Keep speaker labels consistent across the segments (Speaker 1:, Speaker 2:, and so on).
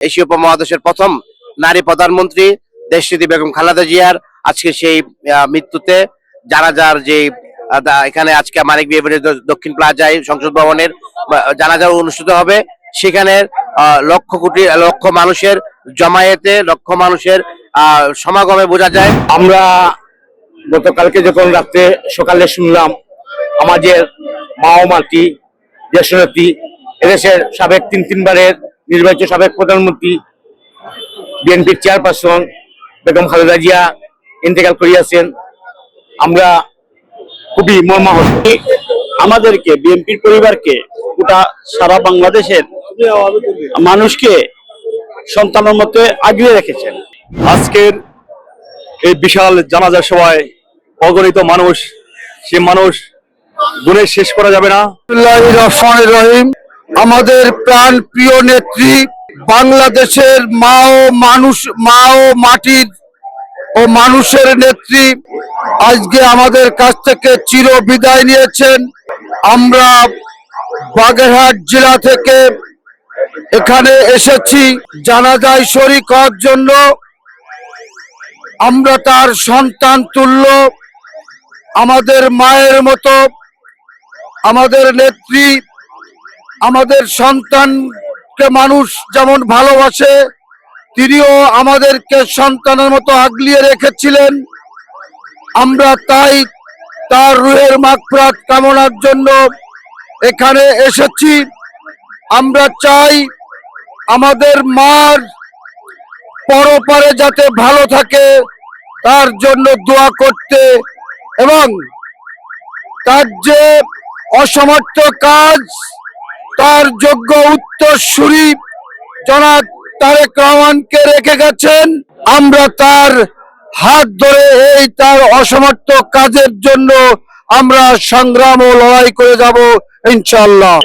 Speaker 1: এশীয় উপমহাদেশের প্রথম নারী প্রধানমন্ত্রী দেশটিতে বেগম খালেদা জিয়ার আজকে সেই মৃত্যুতে জানাজার যে এখানে আজকে মানিক বিয়ে দক্ষিণ প্লাজায় সংসদ ভবনের জানাজা অনুষ্ঠিত হবে। সেখানে লক্ষ কোটি, লক্ষ মানুষের জমায়েতে, লক্ষ মানুষের সমাগমে বোঝা যায়।
Speaker 2: আমরা গতকালকে যখন রাত্রে সকালে শুনলাম, আমাদের মা ও মাটি দেশনেত্রী এদেশের সাবেক তিন তিনবারের নির্বাচিত সাবেক প্রধানমন্ত্রী বিএনপির চেয়ারপারসন বেগম খালেদা জিয়া ইন্তেকাল করিয়াছেন। আমরা খুবই মর্মাহত। আমাদেরকে বিএনপির পরিবারকে গোটা সারা বাংলাদেশের মানুষকে সন্তানের মতো আগিয়ে রেখেছেন।
Speaker 3: আজকের এই বিশাল জানাজার সভায় অগণিত মানুষ সে মানুষ গুণে শেষ করা যাবে না।
Speaker 4: রহিম। আমাদের প্রাণ প্রিয় নেত্রী, বাংলাদেশের মা ও মানুষ মা ও মাটির ও মানুষের নেত্রী, আজকে আমাদের কাছ থেকে চির বিদায় নিয়েছেন। আমরা বাগেরহাট জেলা থেকে এখানে এসেছি জানাজায় শরিক হওয়ার জন্য। আমরা তার সন্তান তুল্য, আমাদের মায়ের মতো, আমাদের নেত্রী আমাদের সন্তানকে মানুষ যেমন ভালোবাসে, তিনিও আমাদেরকে সন্তানের মতো আগলিয়ে রেখেছিলেন। আমরা তাই তার রুহের মাগফিরাত কামনার জন্য এখানে এসেছি। আমরা চাই আমাদের মার পরপারে যাতে ভালো থাকে, তার জন্য দোয়া করতে এবং তার যে অসমর্থ কাজ তার যোগ্য উত্তরসূরি জনাব তারেক রহমানকে রেখে গেছেন। আমরা তার হাত ধরে এই তার অসমর্থ কাজের জন্য আমরা সংগ্রাম ও লড়াই করে যাব ইনশাল্লাহ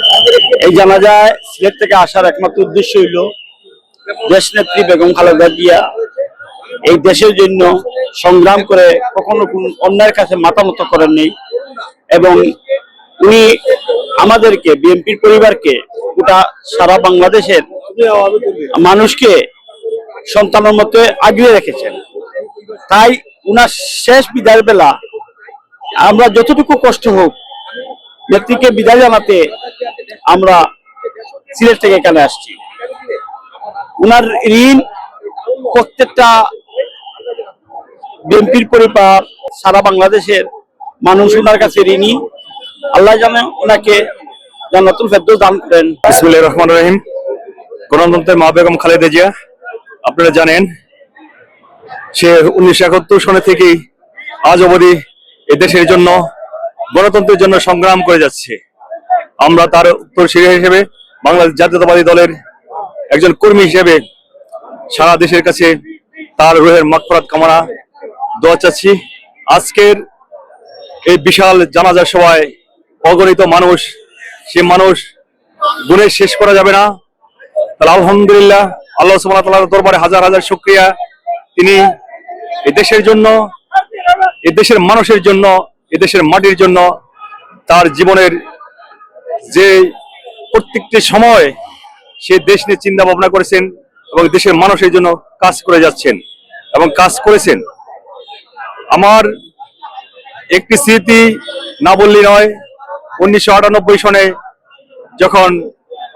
Speaker 2: এই জানাজায় সিলেট থেকে আসার একমাত্র উদ্দেশ্য হইল দেশ নেত্রী বেগম খালেদা জিয়া এই দেশের জন্য সংগ্রাম করে কখনো কোন অন্যায়ের কাছে মাতামত করেননি এবং উনি আমাদেরকে, বিএনপির পরিবারকে, গোটা সারা বাংলাদেশের মানুষকে সন্তানের মতো আগিয়ে রেখেছেন। তাই উনার শেষ বিদায়ের বেলা আমরা যতটুকু কষ্ট হোক নেত্রীকে বিদায় জানাতে আমরা সিলেট থেকে এখানে আসছি। উনার ঋণ প্রত্যেকটা বিএনপির পরিবার, সারা বাংলাদেশের মানুষ ওনার কাছে ঋণী। আল্লাহ জানে ওনাকে জান্নাতুল ফেরদৌস দান করেন।
Speaker 3: রহমান রহিম। গণতন্ত্রের মা বেগম খালেদা জিয়া, আপনারা জানেন, সে উনিশশো একাত্তর সনে থেকেই আজ অবধি এ দেশের জন্য, গণতন্ত্রের জন্য সংগ্রাম করে যাচ্ছে। আমরা তার উত্তরসূরি হিসেবে বাংলাদেশ জাতীয়তাবাদী দলের একজন কর্মী হিসেবে সারা দেশের কাছে তার রুহের মাকফরাত কামনা দোয়া চাচ্ছি। আজকের এই বিশাল জানাজার সভায় অগণিত মানুষ, সে মানুষ গুণে শেষ করা যাবে না। তাহলে আলহামদুলিল্লাহ, আল্লাহ তাআলার দরবারে হাজার হাজার শুকরিয়া। তিনি এই দেশের জন্য এই দেশের মানুষের জন্য এই দেশের মাটির জন্য তার জীবনের যে প্রত্যেকটি সময় সে দেশ নিয়ে চিন্তা ভাবনা করেছেন এবং দেশের মানুষের জন্য কাজ করে যাচ্ছেন এবং কাজ করেছেন। আমার একটি স্মৃতি না বললি নয় উনিশশো আটানব্বই সনে যখন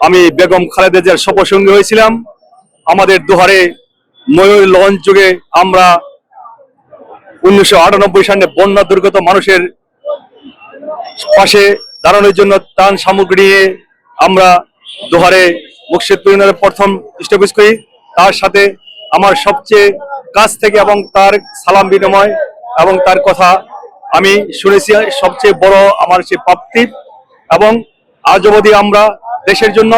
Speaker 3: আমি বেগম খালেদা সপসঙ্গী হয়েছিলাম, আমাদের দুহারে ময়ূর লঞ্চ যুগে আমরা উনিশশো আটানব্বই সালে বন্যা দুর্গত মানুষের পাশে দাঁড়ানোর জন্য ত্রাণ সামগ্রী নিয়ে আমরা দুহারে মুর্শিদপুর ইউনিয়নের প্রথম স্টপেজ করি। তার সাথে আমার সবচেয়ে কাছ থেকে এবং তার সালাম বিনিময় এবং তার কথা আমি শুনেছি সবচেয়ে বড় আমার সে প্রাপ্তি এবং আজ অবধি আমরা দেশের জন্য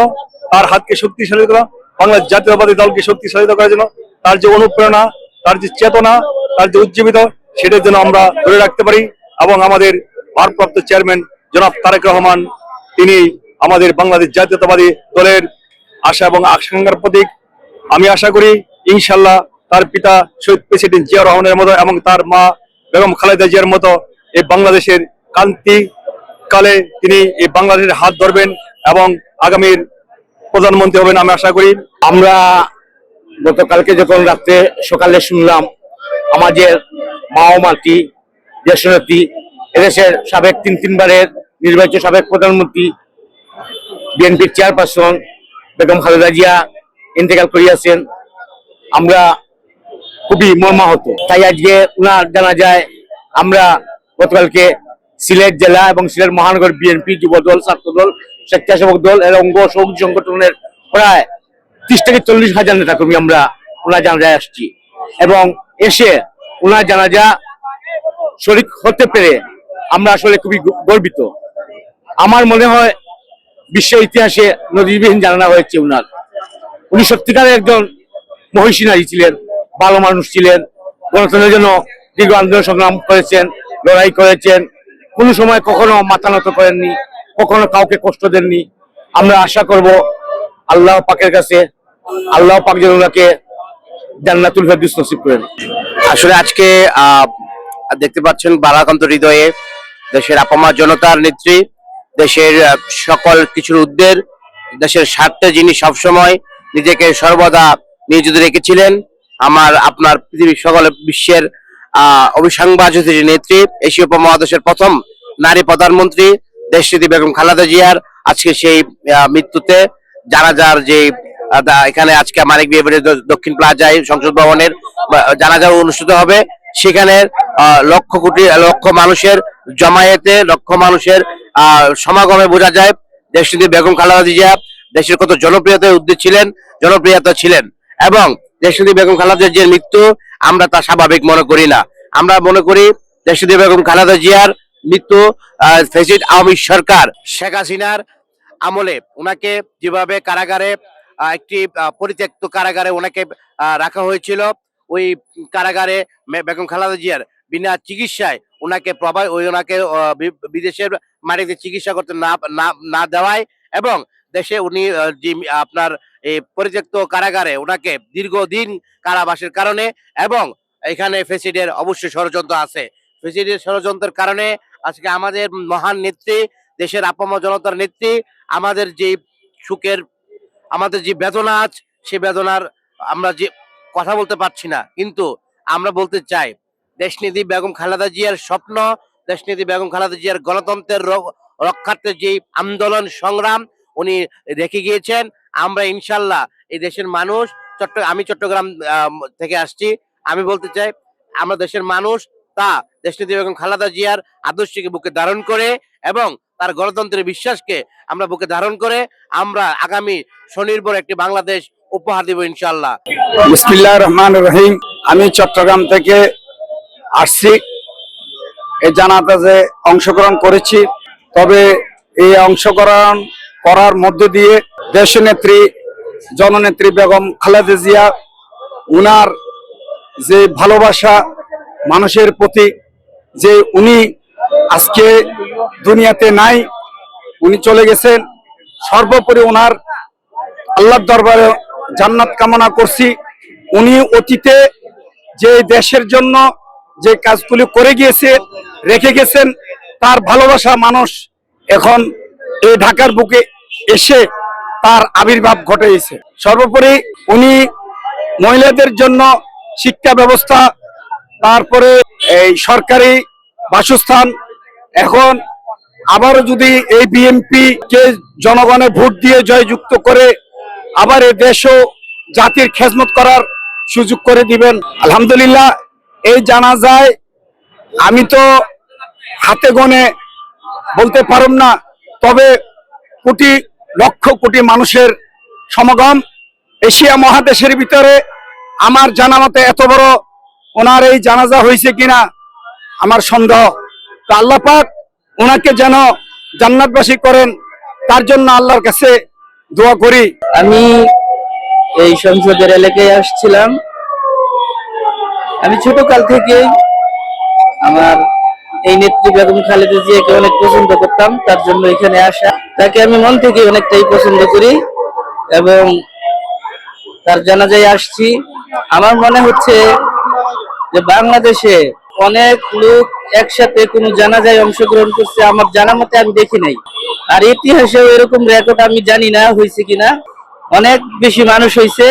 Speaker 3: তার হাতকে শক্তিশালী করা, বাংলাদেশ জাতীয়তাবাদী দলকে শক্তিশালী করার জন্য তার যে অনুপ্রেরণা, তার যে চেতনা, তার যে উজ্জীবিত সেটার জন্য আমরা ধরে রাখতে পারি এবং আমাদের ভারপ্রাপ্ত চেয়ারম্যান জনাব তারেক রহমান, তিনি আমাদের বাংলাদেশ জাতীয়তাবাদী দলের আশা এবং আকাঙ্ক্ষার প্রতীক। আমি আশা করি ইনশাল্লাহ তার পিতা শহীদ প্রেসিডেন্ট জিয়া রহমানের মতো এবং তার মা বেগম খালেদা জিয়ার মতো এই বাংলাদেশের কান্তি কালে তিনি এই বাংলাদেশের হাত ধরবেন এবং আগামীর প্রধানমন্ত্রী হবেন আমি আশা করি।
Speaker 2: আমরা গতকালকে যখন রাত্রে সকালে শুনলাম, আমাদের মা ও মাটি দেশনেত্রী এদেশের সাবেক তিন তিনবারের নির্বাচিত সাবেক প্রধানমন্ত্রী, বিএনপির চেয়ারপারসন বেগম খালেদা জিয়া ইন্তেকাল করিয়াছেন। আমরা খুবই মর্মাহত। তাই আজকে উনার জানা যায়, আমরা গতকালকে সিলেট জেলা এবং সিলেট মহানগর বিএনপি যুব দল ছাত্র দল স্বেচ্ছাসেবক দল এর অঙ্গ সহযোগী সংগঠনের প্রায় ত্রিশ থেকে চল্লিশ হাজার নেতা নেতাকর্মী আমরা ওনার জানাজায় আসছি। এবং এসে ওনার জানাজা শরিক হতে পেরে আমরা আসলে খুবই গর্বিত। আমার মনে হয় বিশ্ব ইতিহাসে নদীবিহীন জানানো হয়েছে উনার। উনি সত্যিকারের একজন মহিষী নারী ছিলেন। ভালো মানুষ ছিলেন। গণতন্ত্রের জন্য দীর্ঘ আন্দোলন সংগ্রাম করেছেন, লড়াই করেছেন। কোনো সময় কখনো মাথা নত করেননি, কখনো কাউকে কষ্ট দেননি। আমরা আশা করব আল্লাহ পাকের কাছে, আল্লাহ পাক যেন ওনাকে জান্নাতুল ফেরদৌস নসিব করেন।
Speaker 1: আসলে আজকে দেখতে পাচ্ছেন বারাকান্ত হৃদয়ে দেশের আপামা জনতার নেত্রী, দেশের সকল কিছুর উদ্বের দেশের স্বার্থে যিনি সবসময় নিজেকে সর্বদা নিয়োজিত রেখেছিলেন আমার, আপনার পৃথিবীর সকল বিশ্বের অভিসংবাদিত নেত্রী, এশীয় উপমহাদেশের প্রথম নারী প্রধানমন্ত্রী, দেশটিতে বেগম খালেদা জিয়ার আজকে সেই মৃত্যুতে জানাজার যে এখানে আজকে মানিক বিয়ে দক্ষিণ প্লাজায় সংসদ ভবনের জানাজা অনুষ্ঠিত হবে, সেখানে লক্ষ কোটি, লক্ষ মানুষের জমায়েতে, লক্ষ মানুষের সমাগমে বোঝা যায়, দেশটিতে বেগম খালেদা জিয়া দেশের কত জনপ্রিয়তায় উদ্যোগ ছিলেন, জনপ্রিয়তা ছিলেন, এবং দেশটিতে বেগম খালেদা জিয়ার মৃত্যু আমরা তা স্বাভাবিক মনে করি না। আমরা মনে করি দেশটিতে বেগম খালেদা জিয়ার মৃত্যু ফেসিড আওয়ামী সরকার শেখ হাসিনার আমলে ওনাকে যেভাবে কারাগারে একটি পরিত্যক্ত কারাগারে ওনাকে রাখা হয়েছিল, ওই কারাগারে বেগম খালেদা জিয়ার বিনা চিকিৎসায় ওনাকে প্রবাস ওই ওনাকে বিদেশের মাটিতে চিকিৎসা করতে না, না- দেওয়ায় এবং দেশে উনি আপনার এই পরিত্যক্ত কারাগারে ওনাকে দীর্ঘদিন কারাবাসের কারণে এবং এখানে ফেসিডের অবশ্যই ষড়যন্ত্র আছে। ফেসিডের ষড়যন্ত্রের কারণে আজকে আমাদের মহান নেত্রী, দেশের আপামর জনতার নেত্রী, আমাদের যে সুখের, আমাদের যে বেদনা আছে, সে বেদনার আমরা যে কথা বলতে পারছি না। কিন্তু আমরা বলতে চাই দেশনীতি বেগম খালেদা জিয়ার স্বপ্ন দেশনীতি বেগম খালেদা জিয়ার গণতন্ত্রের রক্ষার্থে যে আন্দোলন সংগ্রাম, উনি রেখে গিয়েছেন। আমরা ইনশাল্লাহ এই দেশের মানুষ, চট্ট, আমি চট্টগ্রাম থেকে আসছি। আমি বলতে চাই, আমরা দেশের মানুষ, তা দেশনীতি বেগম খালেদা জিয়ার আদর্শকে বুকে ধারণ করে এবং তার গণতন্ত্রের বিশ্বাসকে আমরা বুকে ধারণ করে আমরা আগামী স্বনির্ভর একটি বাংলাদেশ উপহার দেব ইনশাল্লাহ।
Speaker 2: বিসমিল্লাহ রহমান রহিম। আমি চট্টগ্রাম থেকে আসছি। এই জানাতে অংশগ্রহণ করেছি, তবে এই অংশগ্রহণ করার মধ্য দিয়ে দেশনেত্রী, জননেত্রী বেগম খালেদা জিয়া, উনার যে ভালোবাসা মানুষের প্রতি, যে উনি আজকে দুনিয়াতে নাই, উনি চলে গেছেন। সর্বোপরি ওনার আল্লাহর দরবারে জান্নাত কামনা করছি। উনি অতীতে যে দেশের জন্য যে কাজগুলি করে গিয়েছে, রেখে গেছেন, তার ভালোবাসা মানুষ এখন এই ঢাকার বুকে এসে তার আবির্ভাব ঘটেছে। সর্বোপরি উনি মহিলাদের জন্য শিক্ষা ব্যবস্থা, তারপরে এই সরকারি বাসস্থান, এখন আবারও যদি এই বিএনপি কে জনগণে ভোট দিয়ে জয়যুক্ত করে আবার এই দেশও জাতির খেজমত করার সুযোগ করে দিবেন। আলহামদুলিল্লাহ, এই জানা যায় আমি তো হাতে গনে বলতে পারুম না, তবে কোটি লক্ষ কোটি মানুষের সমাগম। এশিয়া মহাদেশের ভিতরে আমার জানা মতে এত বড় ওনার এই জানাজা হয়েছে কিনা আমার সন্দেহ। তো আল্লাহ পাক ওনাকে যেন জান্নাতবাসী করেন, তার জন্য আল্লাহর কাছে দোয়া করি।
Speaker 5: আমি এই সংসদের এলাকায় আসছিলাম। আমি ছোটকাল থেকে আমার এই নেত্রী বেগম খালেদা জিয়াকে অনেক পছন্দ করতাম, তার জন্য এখানে আসা। তাকে আমি মন থেকে অনেকটাই পছন্দ করি এবং তার জানাজায় আসছি। আমার মনে হচ্ছে যে বাংলাদেশে অনেক লোক একসাথে কোনো জানাজায় অংশগ্রহণ করছে, আমার জানা মতে আমি দেখি নাই। আর ইতিহাসেও এরকম রেকর্ড আমি জানি না হয়েছে কিনা। অনেক বেশি মানুষ হয়েছে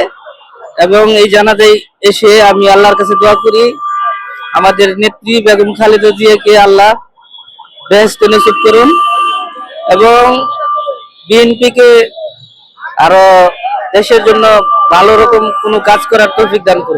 Speaker 5: এবং এই জানাজায় এসে আমি আল্লাহর কাছে দোয়া করি। আমাদের নেত্রী বেগম খালেদা জিয়াকে আল্লাহ বেহস্ত নিশ্চিত করুন এবং বিএনপিকে আরও দেশের জন্য ভালো রকম কোনো কাজ করার তৌফিক দান করুন।